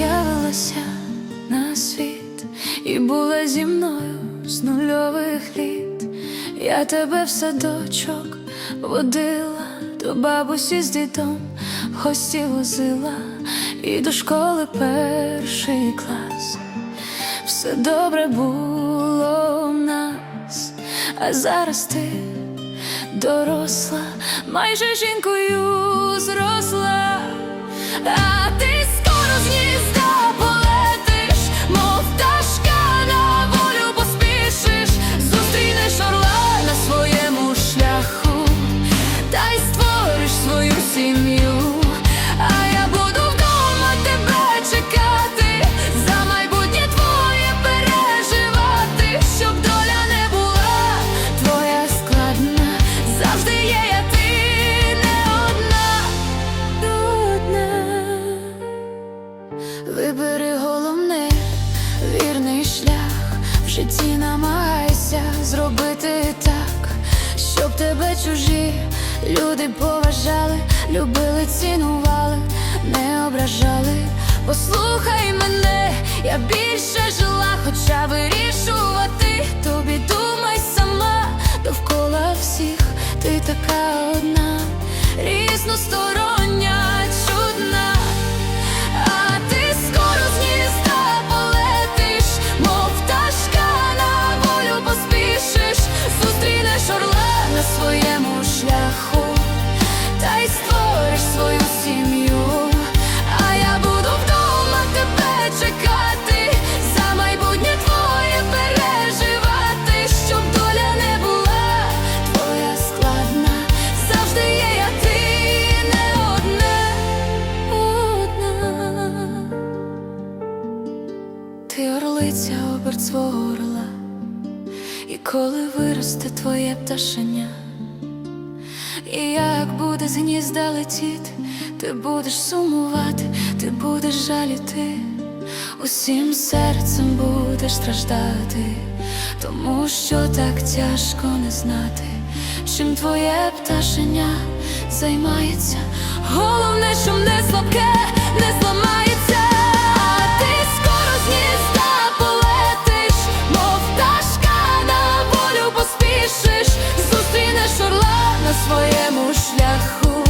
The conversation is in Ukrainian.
з'явилася на світ і була зі мною з нульових літ. Я тебе в садочок водила, до бабусі з дідом в гості возила, і до школи перший клас. Все добре було в нас, а зараз ти доросла, майже жінкою зросла, а ти намагайся зробити так, щоб тебе чужі люди поважали, любили, цінували, не ображали. Послухай мене, я більше жила, хоча вирішувати тобі думай сама, довкола всіх ти така одна, Ти орлиця оберт свого орла, і коли виросте твоє пташеня, і як буде з гнізда летіти, ти будеш сумувати, ти будеш жаліти, усім серцем будеш страждати, тому що так тяжко не знати, чим твоє пташеня займається. Головне, щоб не слабке, шурла на своєму шляху.